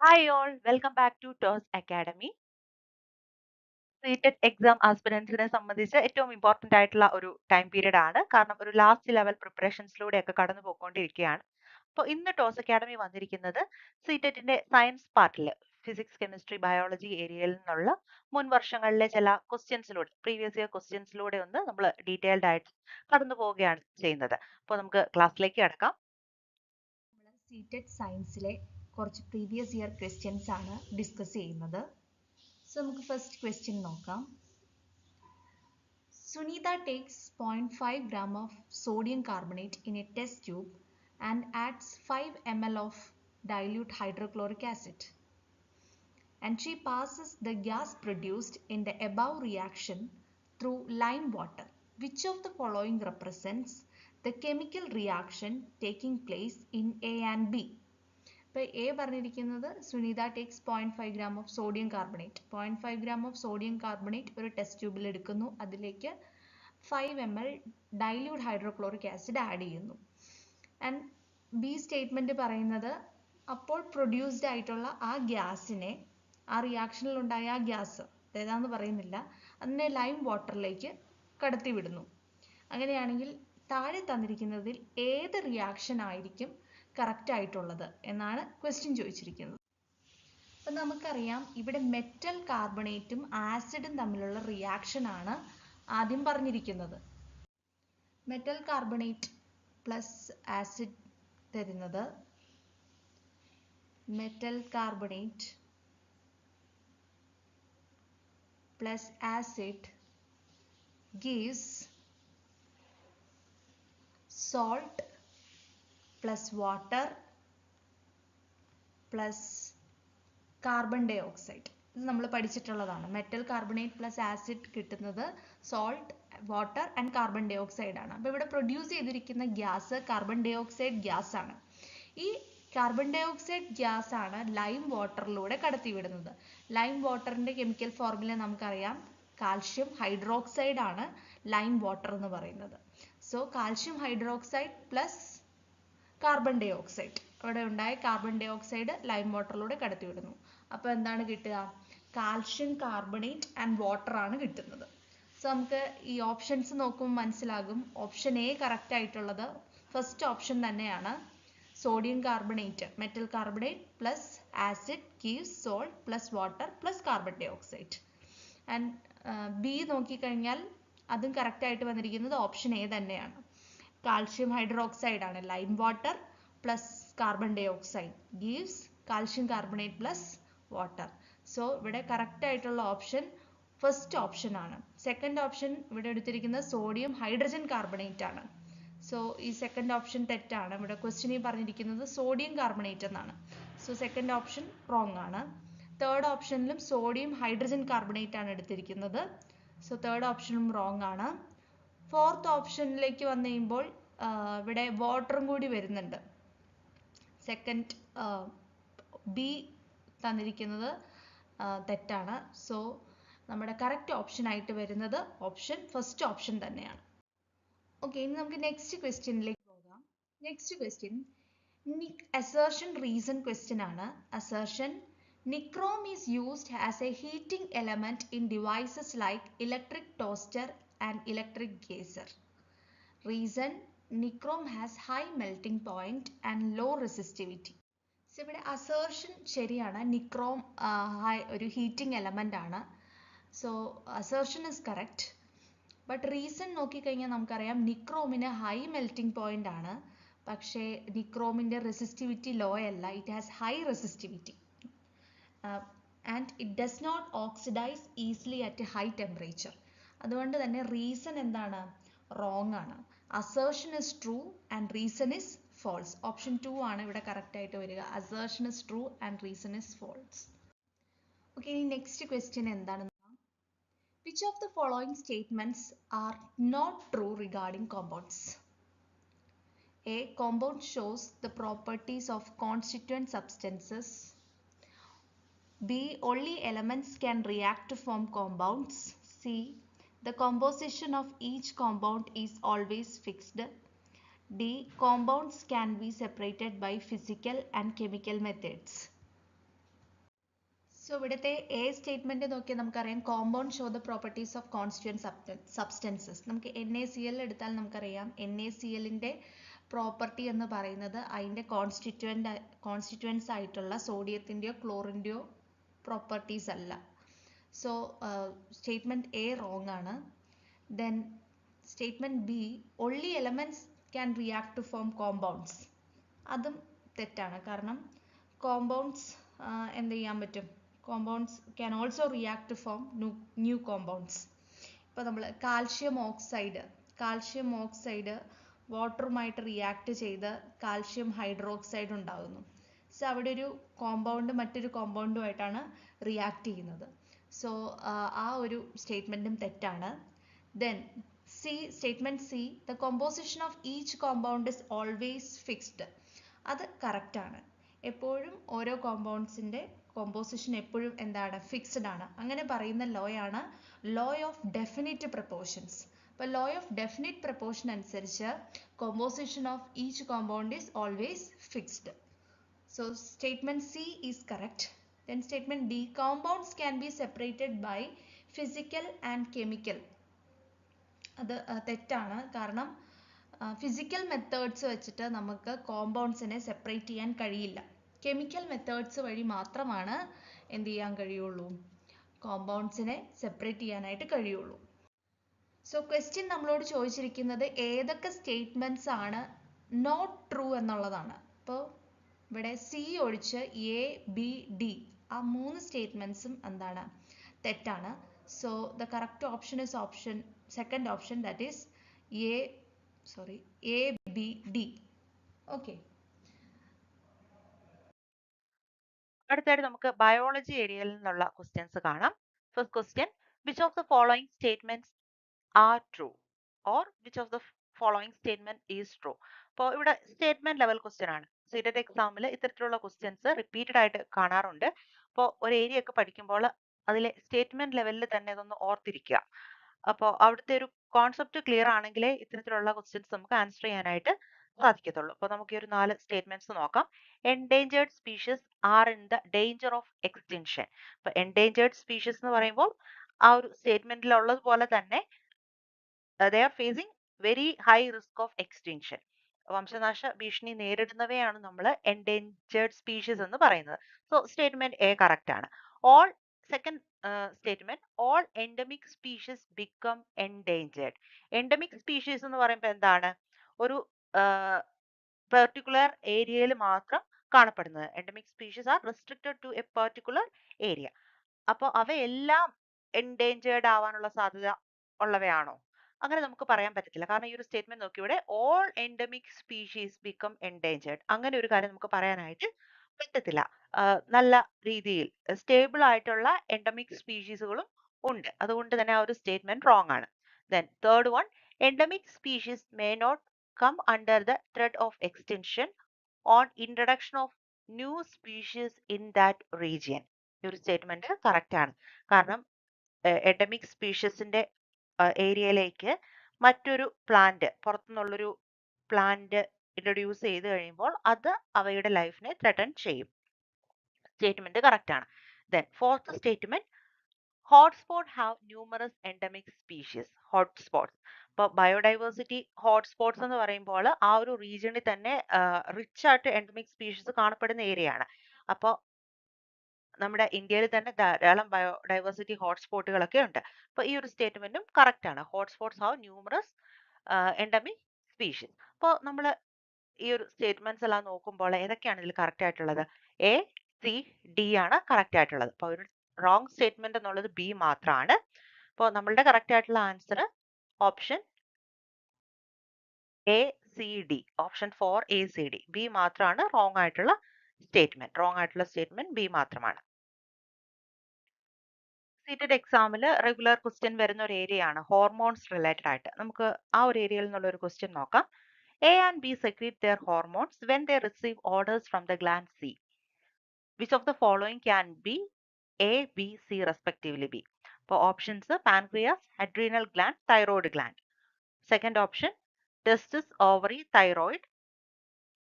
Hi all, welcome back to TOS Academy. CTET exam ആസ്പിരൻസിനെ സംബന്ധിച്ച് ഏറ്റവും important ആയിട്ടുള്ള ഒരു ടൈം പീരീഡ് ആണ്. കാരണം ഒരു ലാസ്റ്റ് ലെവൽ പ്രിപ്പറേഷൻസിലൂടെയൊക്കെ കടന്നു പോയിക്കൊണ്ടിരിക്കുകയാണ്. അപ്പോൾ ഇന്ന് ടോസ് അക്കാഡമി വന്നിരിക്കുന്നത് സീറ്ററ്റിന്റെ സയൻസ് പാർട്ടിൽ ഫിസിക്സ് കെമിസ്ട്രി ബയോളജി ഏരിയയിൽ നിന്നുള്ള മുൻ വർഷങ്ങളിലെ ചില ക്വസ്റ്റ്യൻസിലൂടെ പ്രീവിയസ് ഇയർ ക്വസ്റ്റ്യൻസിലൂടെ ഒന്ന് നമ്മൾ ഡീറ്റെയിൽഡ് ആയിട്ട് കടന്നു പോവുകയാണ് ചെയ്യുന്നത്. അപ്പോൾ നമുക്ക് ക്ലാസ്സിലേക്ക് കടക്കാം. സീറ്റഡ് സയൻസിലെ കുറച്ച് പ്രീവിയസ് ഇയർ ക്വസ്റ്റ്യൻസ് ആണ് ഡിസ്കസ് ചെയ്യുന്നത് സോ നമുക്ക് ഫസ്റ്റ് ക്വസ്റ്റ്യൻ നോക്കാം Sunitha takes point five gram of sodium carbonate in a test tube and adds five M L of dilute hydrochloric acid and she passes the gas produced in the above reaction through lime water. Which of the following represents the chemical reaction taking place in A and B? ഇപ്പോൾ A പറഞ്ഞിരിക്കുന്നത് Sunitha takes point five gram of sodium carbonate point five gram of sodium carbonate ഒരു test ട്യൂബിൽ എടുക്കുന്നു. അതിലേക്ക് five M L dilute hydrochloric acid add ചെയ്യുന്നു. And B statement പറയുന്നത് അപ്പോൾ produced ആയിട്ടുള്ള ആ ഗ്യാസിനെ ആ റിയാക്ഷനിൽ ഉണ്ടായ ആ ഗ്യാസ് ഏതാന്ന് പറയുന്നില്ല. അതിനെ ലൈം വാട്ടറിലേക്ക് കടത്തിവിടുന്നു. അങ്ങനെയാണെങ്കിൽ താഴെ തന്നിരിക്കുന്നതിൽ ഏത് റിയാക്ഷൻ ആയിരിക്കും കറക്റ്റ് ആയിട്ടുള്ളത് എന്നാണ് ക്വസ്റ്റ്യൻ ചോദിച്ചിരിക്കുന്നത്. അപ്പം നമുക്കറിയാം ഇവിടെ മെറ്റൽ കാർബണേറ്റും ആസിഡും തമ്മിലുള്ള റിയാക്ഷൻ ആണ് ആദ്യം പറഞ്ഞിരിക്കുന്നത്. മെറ്റൽ കാർബണേറ്റ് പ്ലസ് ആസിഡ് തരുന്നത് metal carbonate plus acid gives salt plus water plus carbon dioxide ഇത് നമ്മൾ പഠിച്ചിട്ടുള്ളതാണ്. മെറ്റൽ കാർബണേറ്റ് പ്ലസ് ആസിഡ് കിട്ടുന്നത് salt water and carbon dioxide ആണ്. അപ്പോൾ ഇവിടെ പ്രൊഡ്യൂസ് ചെയ്തിരിക്കുന്ന gas carbon dioxide gas ആണ്. ഈ കാർബൺ ഡൈ ഓക്സൈഡ് ഗ്യാസ് ആണ് ലൈം വാട്ടറിലൂടെ കടത്തിവിടുന്നത്. ലൈം വാട്ടറിന്റെ കെമിക്കൽ ഫോർമുല നമുക്കറിയാം. കാൽഷ്യം ഹൈഡ്രോക്സൈഡ് ആണ് ലൈം വാട്ടർ എന്ന് പറയുന്നത്. So calcium hydroxide plus carbon dioxide അവിടെ ഉണ്ടായ കാർബൺ ഡൈ ഓക്സൈഡ് ലൈം വാട്ടറിലൂടെ കടത്തിവിടുന്നു. അപ്പോൾ എന്താണ് കിട്ടുക? കാൽഷ്യം കാർബണേറ്റ് ആൻഡ് വാട്ടർ ആണ് കിട്ടുന്നത്. സോ നമുക്ക് ഈ ഓപ്ഷൻസ് നോക്കുമ്പോൾ മനസ്സിലാകും. ഓപ്ഷൻ എ കറക്റ്റ് ആയിട്ടുള്ളത് ഫസ്റ്റ് ഓപ്ഷൻ തന്നെയാണ്. Sodium carbonate metal carbonate plus acid acid salt plus water plus carbon dioxide and B നോക്കിക്കഴിഞ്ഞാൽ അതും കറക്റ്റ് ആയിട്ട് വന്നിരിക്കുന്നത് ഓപ്ഷൻ എ തന്നെയാണ്. കാൽഷ്യം hydroxide ആണ് lime water carbon dioxide gives calcium carbonate plus water so ഇവിടെ correct ആയിട്ടുള്ള option first option ആണ്. Second option ഇവിടെ എടുത്തിരിക്കുന്നത് sodium hydrogen carbonate ആണ്. സോ ഈ സെക്കൻഡ് ഓപ്ഷൻ തെറ്റാണ്. ഇവിടെ ക്വസ്റ്റ്യനിൽ പറഞ്ഞിരിക്കുന്നത് സോഡിയം കാർബണേറ്റ് എന്നാണ്. സോ സെക്കൻഡ് ഓപ്ഷൻ റോങ് ആണ്. തേർഡ് ഓപ്ഷനിലും സോഡിയം ഹൈഡ്രജൻ കാർബണേറ്റ് ആണ് എടുത്തിരിക്കുന്നത്. സോ തേർഡ് ഓപ്ഷനും റോങ് ആണ്. ഫോർത്ത് ഓപ്ഷനിലേക്ക് വന്നു കഴിയുമ്പോൾ ഇവിടെ വാട്ടറും കൂടി വരുന്നുണ്ട്. സെക്കൻഡ് ബി തന്നിരിക്കുന്നത് തെറ്റാണ്. സോ നമ്മുടെ കറക്റ്റ് ഓപ്ഷൻ ആയിട്ട് വരുന്നത് ഓപ്ഷൻ ഫസ്റ്റ് ഓപ്ഷൻ തന്നെയാണ്. ഓക്കെ ഇനി നമുക്ക് നെക്സ്റ്റ് ക്വസ്റ്റ്യനിലേക്ക് പോകാം. Next question assertion reason question ആണ്. Assertion nichrome is used as a heating element in devices like electric toaster and electric geyser. Reason nichrome has high melting point and low resistivity so ഇവിടെ assertion ശരിയാണ്. Nichrome high ഒരു heating element ആണ്. So assertion is correct but reason നോക്കിക്കഴിഞ്ഞാൽ നമുക്കറിയാം നിക്രോമിന് high melting point ആണ്. പക്ഷേ നിക്രോമിന്റെ resistivity low അല്ല. It has high resistivity and it does not oxidise easily at high temperature അതുകൊണ്ട് തന്നെ റീസൺ എന്താണ് റോങ് ആണ് assertion is true and reason is false option two ആണ് ഇവിടെ കറക്റ്റ് ആയിട്ട് വരിക assertion is true and reason is false okay ഇനി next question എന്താണ് Which of the following statements are not true regarding compounds? A. Compound shows the properties of constituent substances. B. Only elements can react to form compounds. C. The composition of each compound is always fixed. D. Compounds can be separated by physical and chemical methods. So ഇവിടുത്തെ A statement നോക്കിയാൽ നമുക്കറിയാം compound show the properties of constituent substances നമുക്ക് N A C L എടുത്താൽ നമുക്കറിയാം N A C എല്ലിന്റെ property എന്ന് പറയുന്നത് അതിന്റെ കോൺസ്റ്റിറ്റ്യുവന്റ് കോൺസ്റ്റിറ്റ്യുവൻസ് ആയിട്ടുള്ള സോഡിയത്തിന്റെയോ ക്ലോറിന്റെയോ പ്രോപ്പർട്ടീസ് അല്ല സോ സ്റ്റേറ്റ്മെന്റ് എ റോങ് ആണ്. Then statement B only elements can react to form compounds അതും തെറ്റാണ്. കാരണം കോമ്പൗണ്ട്സ് എന്ത് ചെയ്യാൻ പറ്റും? Compounds can also react to form new compounds ഇപ്പോൾ നമ്മൾ കാൽഷ്യം ഓക്സൈഡ് കാൽഷ്യം ഓക്സൈഡ് വാട്ടറുമായിട്ട് റിയാക്ട് ചെയ്ത് കാൽഷ്യം ഹൈഡ്രോക്സൈഡ് ഉണ്ടാകുന്നു. സോ അവിടെ ഒരു കോമ്പൗണ്ട് മറ്റൊരു കോമ്പൗണ്ടുമായിട്ടാണ് റിയാക്ട് ചെയ്യുന്നത്. സോ ആ ഒരു സ്റ്റേറ്റ്മെന്റും തെറ്റാണ്. Then C statement C the composition of each compound is always fixed അത് കറക്റ്റാണ് എപ്പോഴും ഓരോ കോമ്പൗണ്ട്സിന്റെ കോമ്പോസിഷൻ എപ്പോഴും എന്താണ്? ഫിക്സ്ഡ് ആണ്. അങ്ങനെ പറയുന്ന ലോയാണ് ലോ ഓഫ് ഡെഫിനിറ്റ് പ്രപ്പോർഷൻസ് അപ്പോൾ ലോ ഓഫ് ഡെഫിനിറ്റ് പ്രപ്പോർഷൻ അനുസരിച്ച് composition of each compound is always fixed so statement C is correct then statement D. Compounds can be separated by physical and chemical. അത് തെറ്റാണ്. കാരണം physical methods വെച്ചിട്ട് നമുക്ക് കോമ്പൗണ്ട്സിനെ separate ചെയ്യാൻ കഴിയില്ല. Chemical methods വഴി മാത്രമാണ് എന്ത് ചെയ്യാൻ കഴിയുള്ളൂ? കോമ്പൗണ്ട്സിനെ സെപ്പറേറ്റ് ചെയ്യാനായിട്ട് കഴിയുള്ളൂ. സോ ക്വസ്റ്റ്യൻ നമ്മളോട് ചോദിച്ചിരിക്കുന്നത് ഏതൊക്കെ സ്റ്റേറ്റ്മെന്റ്സ് ആണ് നോട്ട് ട്രൂ എന്നുള്ളതാണ്. അപ്പോൾ ഇവിടെ സി ഒഴിച്ച് എ ബി ഡി ആ മൂന്ന് സ്റ്റേറ്റ്മെന്റ്സും എന്താണ്? തെറ്റാണ്. So the correct option is option second option that is A sorry A B D okay അടുത്തായിട്ട് നമുക്ക് ബയോളജി ഏരിയയിൽ നിന്നുള്ള ക്വസ്റ്റ്യൻസ് കാണാം. First question which of the following statements are true or which of the following statement is true അപ്പോൾ ഇവിടെ statement level question ആണ്. CTET എക്സാമിൽ ഇത്തരത്തിലുള്ള ക്വസ്റ്റ്യൻസ് റിപ്പീറ്റഡ് ആയിട്ട് കാണാറുണ്ട്. അപ്പോൾ ഒരു ഏരിയ ഒക്കെ പഠിക്കുമ്പോൾ അതിലെ സ്റ്റേറ്റ്മെന്റ് ലെവലിൽ തന്നെ ഇതൊന്ന് ഓർത്തിരിക്കുക. അപ്പോൾ അവിടുത്തെ ഒരു കോൺസെപ്റ്റ് ക്ലിയർ ആണെങ്കിലേ ഇത്തരത്തിലുള്ള ക്വസ്റ്റ്യൻസ് നമുക്ക് ആൻസർ ചെയ്യാനായിട്ട് സാധിക്കത്തുള്ളൂ. അപ്പോൾ നമുക്ക് ഈ ഒരു നാല് സ്റ്റേറ്റ്മെന്റ്സ് നോക്കാം. Endangered species are in the danger of extinction. അപ്പോൾ എൻഡേഞ്ചേർഡ് സ്പീഷീസ് എന്ന് പറയുമ്പോൾ ആ ഒരു സ്റ്റേറ്റ്മെന്റിൽ ഉള്ളതുപോലെ തന്നെ they are facing very high risk of extinction വംശനാശ ഭീഷണി നേരിടുന്നവയാണ് നമ്മൾ എൻഡേഞ്ചേർഡ് സ്പീഷീസ് എന്ന് പറയുന്നത്. സോ സ്റ്റേറ്റ്മെന്റ് എ കറക്റ്റ് ആണ്. All second statement all endemic species become endangered endemic species എന്ന് പറയുമ്പോൾ എന്താണ്? ഒരു പെർട്ടിക്കുലർ ഏരിയയിൽ മാത്രം കാണപ്പെടുന്നത്. Endemic species are restricted to a particular area അപ്പോൾ അവയെല്ലാം എൻഡേഞ്ചേർഡ് ആവാനുള്ള സാധ്യത ഉള്ളവയാണോ? അങ്ങനെ നമുക്ക് പറയാൻ പറ്റത്തില്ല. കാരണം ഈ ഒരു സ്റ്റേറ്റ്മെന്റ് നോക്കി ഇവിടെ all endemic species become endangered അങ്ങനെ ഒരു കാര്യം നമുക്ക് പറയാനായിട്ട് പറ്റത്തില്ല. നല്ല രീതിയിൽ സ്റ്റേബിൾ ആയിട്ടുള്ള എൻഡമിക് സ്പീഷീസുകളും ഉണ്ട്. അതുകൊണ്ട് തന്നെ ആ ഒരു സ്റ്റേറ്റ്മെന്റ് റോങ് ആണ്. Then third one endemic species may not come under the threat of extension on introduction of new species in that region ഈ ഒരു സ്റ്റേറ്റ്മെന്റ് കറക്റ്റ് ആണ്. കാരണം എൻഡമിക് സ്പീഷീസിന്റെ ഏരിയയിലേക്ക് മറ്റൊരു പ്ലാന്റ് പുറത്തുനിന്നുള്ളൊരു പ്ലാന്റ് ഇൻട്രൊഡ്യൂസ് ചെയ്ത് കഴിയുമ്പോൾ അത് അവയുടെ ലൈഫിനെ ത്രെട്ടൺ ചെയ്യും. സ്റ്റേറ്റ്മെന്റ് കറക്റ്റ് ആണ്. Then fourth statement hotspot have numerous endemic species hotspots ഇപ്പോൾ ബയോഡൈവേഴ്സിറ്റി ഹോട്ട്സ്പോട്ട്സ് എന്ന് പറയുമ്പോൾ ആ ഒരു റീജിയണിൽ തന്നെ റിച്ച് ആയിട്ട് എൻഡമിക് സ്പീഷീസ് കാണപ്പെടുന്ന ഏരിയ ആണ്. അപ്പോൾ നമ്മുടെ ഇന്ത്യയിൽ തന്നെ ധാരാളം ബയോഡൈവേഴ്സിറ്റി ഹോട്ട്സ്പോട്ടുകളൊക്കെ ഉണ്ട്. അപ്പോൾ ഈ ഒരു സ്റ്റേറ്റ്മെന്റും കറക്റ്റ് ആണ്. Hotspots have numerous endemic species അപ്പോൾ നമ്മൾ ഈ ഒരു സ്റ്റേറ്റ്മെന്റ്സ് എല്ലാം നോക്കുമ്പോൾ ഏതൊക്കെയാണ് ഇതിൽ കറക്റ്റ് ആയിട്ടുള്ളത്? എ സി ഡി ആണ് കറക്റ്റ് ആയിട്ടുള്ളത്. അപ്പോൾ ഒരു റോങ് സ്റ്റേറ്റ്മെന്റ് എന്നുള്ളത് ബി മാത്രമാണ്. അപ്പോൾ നമ്മളുടെ കറക്റ്റ് ആയിട്ടുള്ള answer option A C D option four A C D B മാത്രമാണ് റോങ് ആയിട്ടുള്ള സ്റ്റേറ്റ്മെന്റ് റോങ് ആയിട്ടുള്ള സ്റ്റേറ്റ്മെന്റ് ബി മാത്രമാണ്. സീറ്റഡ് എക്സാമിൽ റെഗുലർ ക്വസ്റ്റ്യൻ വരുന്ന ഒരു ഏരിയ ആണ് ഹോർമോൺസ് റിലേറ്റഡ് ആയിട്ട്. നമുക്ക് ആ ഒരു ഏരിയയിൽ നിന്നുള്ള ഒരു ക്വസ്റ്റ്യൻ നോക്കാം. A and B secrete their hormones when they receive orders from the gland C which of the following can be A B C respectively B അപ്പോൾ options pancreas adrenal gland thyroid gland second option testis ovary thyroid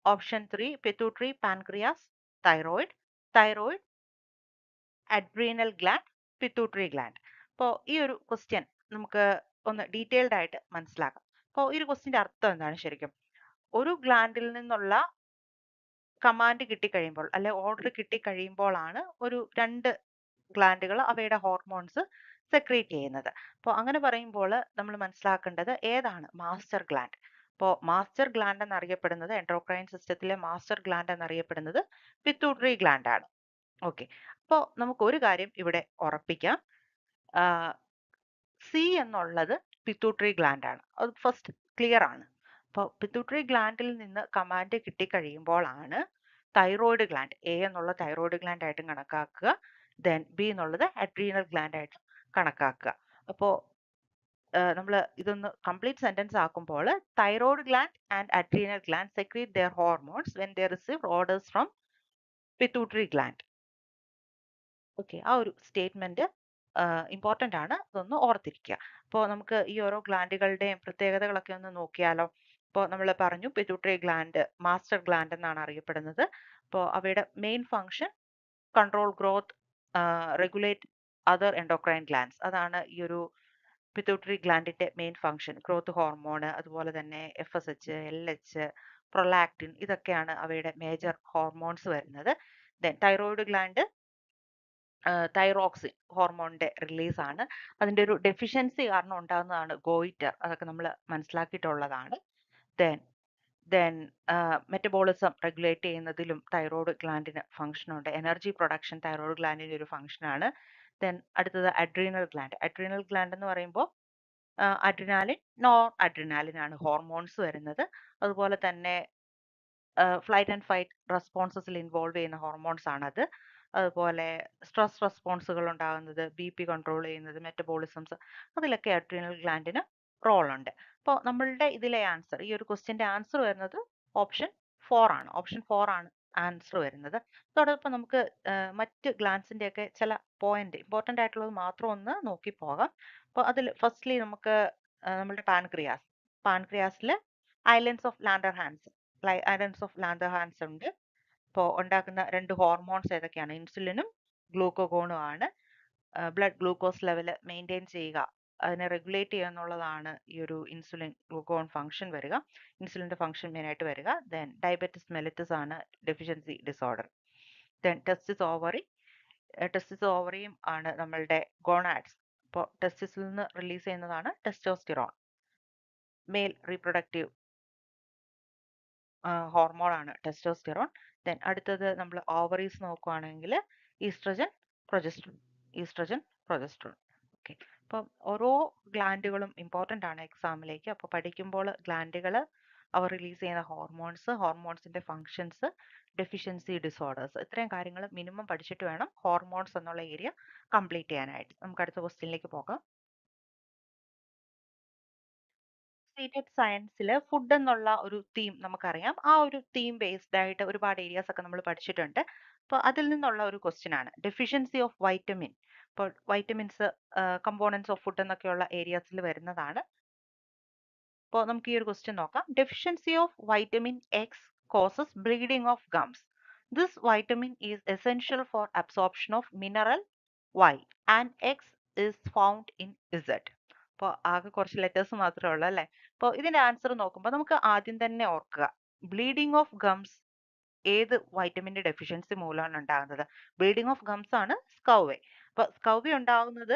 option three pituitary pancreas thyroid thyroid adrenal gland pituitary gland അപ്പോൾ ഈ ഒരു question നമുക്ക് ഒന്ന് detailed ആയിട്ട് മനസ്സിലാക്കാം. അപ്പോൾ ഈ ഒരു ക്വസ്റ്റ്യന്റെ അർത്ഥം എന്താണ് ശരിക്കും? ഒരു ഗ്ലാൻഡിൽ നിന്നുള്ള കമാൻഡ് കിട്ടിക്കഴിയുമ്പോൾ അല്ലെ ഓർഡർ കിട്ടിക്കഴിയുമ്പോഴാണ് ഒരു രണ്ട് ഗ്ലാൻഡുകൾ അവയുടെ ഹോർമോൺസ് സെക്രീറ്റ് ചെയ്യുന്നത്. അപ്പോൾ അങ്ങനെ പറയുമ്പോൾ നമ്മൾ മനസ്സിലാക്കേണ്ടത് ഏതാണ്? മാസ്റ്റർ ഗ്ലാൻഡ് അപ്പോൾ മാസ്റ്റർ ഗ്ലാൻഡ് എന്നറിയപ്പെടുന്നത് എൻഡ്രോക്രൈൻ സിസ്റ്റത്തിലെ മാസ്റ്റർ ഗ്ലാൻഡ് എന്നറിയപ്പെടുന്നത് പിത്തൂട്ടറി ഗ്ലാൻഡ് ആണ്. ഓക്കെ അപ്പോൾ നമുക്ക് ഒരു കാര്യം ഇവിടെ ഉറപ്പിക്കാം സി എന്നുള്ളത് പിത്തൂട്ടറി ഗ്ലാൻഡ് ആണ്. അത് ഫസ്റ്റ് ക്ലിയർ ആണ്. അപ്പോൾ പിത്തൂട്ടറി ഗ്ലാൻഡിൽ നിന്ന് കമാൻഡ് കിട്ടിക്കഴിയുമ്പോഴാണ് തൈറോയിഡ് ഗ്ലാൻഡ് എ എന്നുള്ള തൈറോയിഡ് ഗ്ലാൻഡ് ആയിട്ടും കണക്കാക്കുക. ദെൻ ബി എന്നുള്ളത് അഡ്രീനൽ ഗ്ലാൻഡ് ആയിട്ട് കണക്കാക്കുക. അപ്പോൾ നമ്മൾ ഇതൊന്ന് കംപ്ലീറ്റ് സെന്റൻസ് ആക്കുമ്പോൾ thyroid gland and adrenal gland secrete their hormones when they receive orders from pituitary gland okay. ആ ഒരു സ്റ്റേറ്റ്മെന്റ് ഇമ്പോർട്ടന്റ് ആണ്. അതൊന്ന് ഓർത്തിരിക്കുക അപ്പോൾ നമുക്ക് ഈ ഓരോ ഗ്ലാൻഡുകളുടെയും പ്രത്യേകതകളൊക്കെ ഒന്ന് നോക്കിയാലോ? ഇപ്പോൾ നമ്മൾ പറഞ്ഞു പിറ്റ്യൂട്ടറി ഗ്ലാൻഡ് മാസ്റ്റർ ഗ്ലാൻഡ് എന്നാണ് അറിയപ്പെടുന്നത്. അപ്പോൾ അവയുടെ main function control growth regulate other endocrine glands അതാണ് ഈ ഒരു പിറ്റ്യൂട്ടറി ഗ്ലാൻഡിന്റെ മെയിൻ ഫങ്ഷൻ ഗ്രോത്ത് ഹോർമോൺ അതുപോലെ തന്നെ F S H L H prolactin ഇതൊക്കെയാണ് അവയുടെ മേജർ ഹോർമോൺസ് വരുന്നത്. ദെൻ തൈറോയിഡ് ഗ്ലാൻഡ് തൈറോക്സിൻ ഹോർമോണിന്റെ റിലീസ് ആണ്. അതിന്റെ ഒരു ഡെഫിഷ്യൻസി കാരണം ഉണ്ടാകുന്നതാണ് ഗോയിറ്റർ അതൊക്കെ നമ്മൾ മനസ്സിലാക്കിയിട്ടുള്ളതാണ്. ദെൻ ദെൻ മെറ്റബോളിസം റെഗുലേറ്റ് ചെയ്യുന്നതിലും തൈറോയ്ഡ് ഗ്ലാൻഡിന് ഫംഗ്ഷൻ ഉണ്ട്. എനർജി പ്രൊഡക്ഷൻ തൈറോയ്ഡ് ഗ്ലാൻഡിന്റെ ഒരു ഫംഗ്ഷനാണ് ദെൻ അടുത്തത് അഡ്രീനൽ ഗ്ലാൻഡ് അഡ്രീനൽ ഗ്ലാൻഡ് എന്ന് പറയുമ്പോൾ അഡ്രിനാലിൻ നോൺ അഡ്രിനാലിൻ ആണ് ഹോർമോൺസ് വരുന്നത്. അതുപോലെ തന്നെ ഫ്ലൈറ്റ് ആൻഡ് ഫൈറ്റ് റെസ്പോൺസസിൽ ഇൻവോൾവ് ചെയ്യുന്ന ഹോർമോൺസ് ആണത്. അതുപോലെ സ്ട്രെസ് റെസ്പോൺസുകൾ ഉണ്ടാകുന്നത് ബി പി കൺട്രോൾ ചെയ്യുന്നത് മെറ്റബോളിസംസ് അതിലൊക്കെ അഡ്രീനൽ ഗ്ലാൻഡിന് ഉണ്ട്. അപ്പോൾ നമ്മളുടെ ഇതിലെ ആൻസർ ഈ ഒരു ക്വസ്റ്റ്യന്റെ ആൻസർ വരുന്നത് ഓപ്ഷൻ ഫോർ ആണ്. ഓപ്ഷൻ ഫോർ ആണ് ആൻസർ വരുന്നത്. അതോടൊപ്പം നമുക്ക് മറ്റ് ഗ്ലാൻസിന്റെ ഒക്കെ ചില പോയിന്റ് ഇമ്പോർട്ടന്റ് ആയിട്ടുള്ളത് മാത്രം ഒന്ന് നോക്കി പോകാം. അപ്പോൾ അതിൽ ഫസ്റ്റ്ലി നമുക്ക് നമ്മളുടെ pancreas. പാൻക്രിയാസിൽ islands of Langerhans islands of Langerhans ഉണ്ട്. ഉണ്ടാക്കുന്ന രണ്ട് ഹോർമോൺസ് ഏതൊക്കെയാണ്? ഇൻസുലിനും ഗ്ലൂക്കോഗോണും ആണ്. ബ്ലഡ് ഗ്ലൂക്കോസ് ലെവൽ മെയിന്റെയിൻ ചെയ്യുക. അതിനെ റെഗുലേറ്റ് ചെയ്യുക എന്നുള്ളതാണ് ഈ ഒരു ഇൻസുലിൻ ഗ്ലൂക്കോൺ ഫംഗ്ഷൻ വരിക. ഇൻസുലിന്റെ ഫംഗ്ഷൻ മെയിനായിട്ട് വരിക. ദെൻ ഡയബറ്റിസ് മെലിറ്റസ് ആണ് deficiency disorder then testis ovary testis ഓവറിയും ആണ് നമ്മളുടെ ഗോണാഡ്സ് ഇപ്പോൾ ടെസ്റ്റിസിൽ നിന്ന് റിലീസ് ചെയ്യുന്നതാണ് ടെസ്റ്റോസ്റ്റിറോൺ മെയിൽ റീപ്രൊഡക്റ്റീവ് ഹോർമോൺ ആണ് ടെസ്റ്റോസ്റ്റിറോൺ ദെൻ അടുത്തത് നമ്മൾ ഓവറീസ് നോക്കുകയാണെങ്കിൽ oestrogen progesterone oestrogen progesterone okay അപ്പം ഓരോ ഗ്ലാൻഡുകളും ഇമ്പോർട്ടന്റ് ആണ് എക്സാമിലേക്ക് അപ്പോൾ പഠിക്കുമ്പോൾ ഗ്ലാൻഡുകൾ അവർ റിലീസ് ചെയ്യുന്ന ഹോർമോൺസ് ഹോർമോൺസിന്റെ ഫങ്ഷൻസ് ഡെഫിഷ്യൻസി ഡിസോർഡേഴ്സ് ഇത്രയും കാര്യങ്ങൾ മിനിമം പഠിച്ചിട്ട് വേണം ഹോർമോൺസ് എന്നുള്ള ഏരിയ കംപ്ലീറ്റ് ചെയ്യാനായിട്ട്. നമുക്ക് അടുത്ത ക്വസ്റ്റ്യനിലേക്ക് പോകാം. സീറ്റഡ് സയൻസിൽ ഫുഡ് എന്നുള്ള ഒരു തീം നമുക്കറിയാം. ആ ഒരു തീം ബേസ്ഡ് ആയിട്ട് ഒരുപാട് ഏരിയാസ് ഒക്കെ നമ്മൾ പഠിച്ചിട്ടുണ്ട്. അപ്പോൾ അതിൽ നിന്നുള്ള ഒരു ക്വസ്റ്റ്യൻ ആണ്. ഡെഫിഷ്യൻസി ഓഫ് വൈറ്റമിൻ ഇപ്പോൾ വൈറ്റമിൻസ് കമ്പോണൻസ് ഓഫ് ഫുഡ് എന്നൊക്കെയുള്ള ഏരിയാസിൽ വരുന്നതാണ്. അപ്പോൾ നമുക്ക് ഈ ഒരു ക്വസ്റ്റ്യൻ നോക്കാം. Deficiency of vitamin X causes bleeding of gums this vitamin is essential for absorption of mineral Y and X is found in Z അപ്പോൾ ആകെ കുറച്ച് ലെറ്റേഴ്സ് മാത്രമേ ഉള്ളൂ അല്ലേ? അപ്പോൾ ഇതിന്റെ ആൻസർ നോക്കുമ്പോൾ നമുക്ക് ആദ്യം തന്നെ ഓർക്കുക. ബ്ലീഡിംഗ് ഓഫ് ഗംസ് ഏത് വൈറ്റമിന്റെ ഡെഫിഷ്യൻസി മൂലമാണ് ഉണ്ടാകുന്നത്? ബ്ലീഡിംഗ് ഓഫ് ഗംസ് ആണ് സ്കൗവേ അപ്പോൾ സ്കൗവി ഉണ്ടാകുന്നത്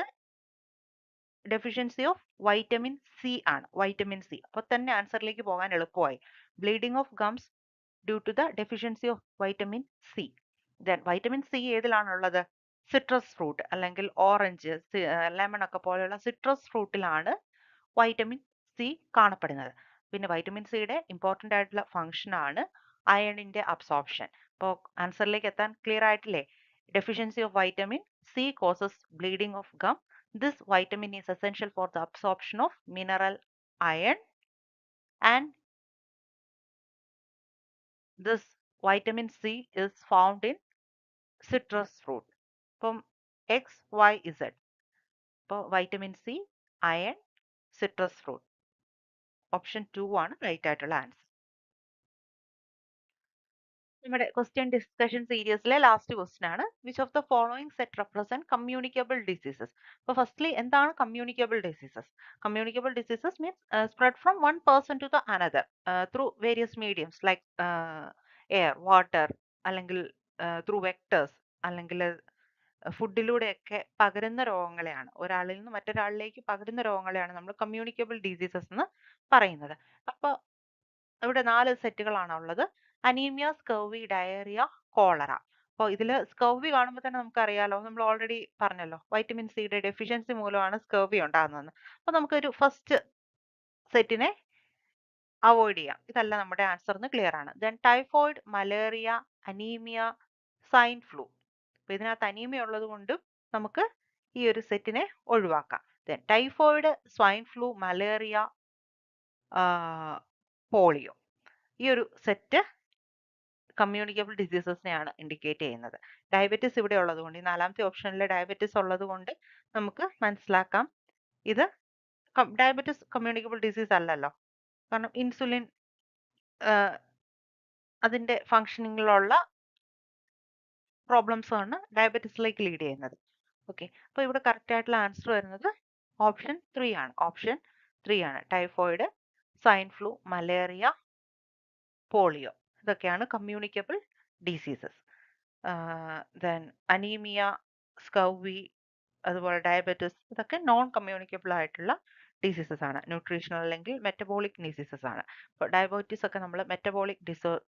ഡെഫിഷ്യൻസി ഓഫ് വൈറ്റമിൻ സി ആണ്. വൈറ്റമിൻ സി അപ്പോൾ തന്നെ ആൻസറിലേക്ക് പോകാൻ എളുപ്പമായി. Bleeding of gums due to the deficiency of vitamin C then vitamin C ഏതിലാണുള്ളത്? Citrus fruit അല്ലെങ്കിൽ ഓറഞ്ച് ലെമൺ ഒക്കെ പോലെയുള്ള സിട്രസ് ഫ്രൂട്ടിലാണ് വൈറ്റമിൻ സി കാണപ്പെടുന്നത്. പിന്നെ വൈറ്റമിൻ സിയുടെ ഇമ്പോർട്ടന്റ് ആയിട്ടുള്ള ഫംഗ്ഷൻ ആണ് അയണിന്റെ അബ്സോർപ്ഷൻ അപ്പോൾ ആൻസറിലേക്ക് എത്താൻ ക്ലിയർ ആയിട്ടില്ലേ? Deficiency of vitamin C causes bleeding of gum this vitamin is essential for the absorption of mineral iron and this vitamin C is found in citrus fruit ഇപ്പം X Y Z അപ്പോൾ vitamin C iron citrus fruit option two ആണ് right ആയിട്ടുള്ള answer നമ്മുടെ question discussion സീരീസിലെ last question ആണ്. Which of the following set represent communicable diseases അപ്പോൾ firstly എന്താണ് communicable diseases communicable diseases means spread from one person to the another through various mediums like air water അല്ലെങ്കിൽ through vectors അല്ലെങ്കിൽ ഫുഡിലൂടെയൊക്കെ പകരുന്ന രോഗങ്ങളെയാണ്. ഒരാളിൽ നിന്ന് മറ്റൊരാളിലേക്ക് പകരുന്ന രോഗങ്ങളെയാണ് നമ്മൾ കമ്മ്യൂണിക്കബിൾ ഡിസീസസ് എന്ന് പറയുന്നത്. അപ്പോൾ ഇവിടെ നാല് സെറ്റുകളാണ് ഉള്ളത് അനീമിയ സ്കർവി ഡയറിയ കോളറ അപ്പോൾ ഇതിൽ സ്കർവി കാണുമ്പോൾ തന്നെ നമുക്കറിയാലോ നമ്മൾ ഓൾറെഡി പറഞ്ഞല്ലോ വൈറ്റമിൻ സിയുടെ ഡെഫിഷ്യൻസി മൂലമാണ് സ്കർവി ഉണ്ടാകുന്നത് അപ്പോൾ നമുക്കൊരു ഫസ്റ്റ് സെറ്റിനെ അവോയ്ഡ് ചെയ്യാം. ഇതല്ല നമ്മുടെ ആൻസർ എന്ന് ക്ലിയർ ആണ്. Then typhoid malaria anaemia swine flu അപ്പോൾ ഇതിനകത്ത് അനീമിയ ഉള്ളത് കൊണ്ടും നമുക്ക് ഈ ഒരു സെറ്റിനെ ഒഴിവാക്കാം. Then typhoid swine flu malaria polio ഈ ഒരു സെറ്റ് കമ്മ്യൂണിക്കബിൾ ഡിസീസസിനെയാണ് ഇൻഡിക്കേറ്റ് ചെയ്യുന്നത്. ഡയബറ്റിസ് ഇവിടെ ഉള്ളത് കൊണ്ട് നാലാമത്തെ ഓപ്ഷനിൽ ഡയബറ്റിസ് ഉള്ളത് കൊണ്ട് നമുക്ക് മനസ്സിലാക്കാം. ഇത് ഡയബറ്റിസ് കമ്മ്യൂണിക്കബിൾ ഡിസീസ് അല്ലല്ലോ. കാരണം ഇൻസുലിൻ അതിന്റെ ഫങ്ഷനിങ്ങിലുള്ള പ്രോബ്ലംസ് ആണ് ഡയബറ്റീസിലേക്ക് ലീഡ് ചെയ്യുന്നത്. ഓക്കെ അപ്പോൾ ഇവിടെ കറക്റ്റ് ആയിട്ടുള്ള ആൻസർ വരുന്നത് ഓപ്ഷൻ ത്രീ ആണ്. ഓപ്ഷൻ ത്രീ ആണ്. Typhoid swine flu malaria polio ഇതൊക്കെയാണ് communicable diseases then anaemia scurvy അതുപോലെ ഡയബറ്റിസ് ഇതൊക്കെ നോൺ കമ്മ്യൂണിക്കബിൾ ആയിട്ടുള്ള ഡിസീസസ് ആണ്. ന്യൂട്രീഷണൽ അല്ലെങ്കിൽ മെറ്റബോളിക് ഡിസീസസ് ആണ്. അപ്പോൾ ഡയബറ്റീസ് ഒക്കെ നമ്മൾ മെറ്റബോളിക് ഡിസോഴ്സ്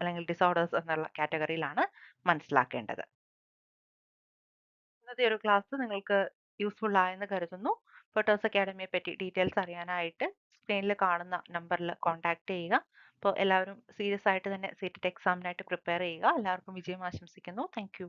അല്ലെങ്കിൽ ഡിസോർഡേഴ്സ് എന്നുള്ള കാറ്റഗറിയിലാണ് മനസ്സിലാക്കേണ്ടത്. ഇന്നത്തെ ഒരു ക്ലാസ് നിങ്ങൾക്ക് യൂസ്ഫുൾ ആയെന്ന് കരുതുന്നു. ഫോട്ടോസ് അക്കാഡമിയെ പറ്റി ഡീറ്റെയിൽസ് അറിയാനായിട്ട് സ്ക്രീനിൽ കാണുന്ന നമ്പറിൽ കോൺടാക്ട് ചെയ്യുക. അപ്പോൾ എല്ലാവരും സീരിയസ് ആയിട്ട് തന്നെ സീറ്റ് എക്സാമിനായിട്ട് പ്രിപ്പയർ ചെയ്യുക. എല്ലാവർക്കും വിജയം ആശംസിക്കുന്നു. താങ്ക്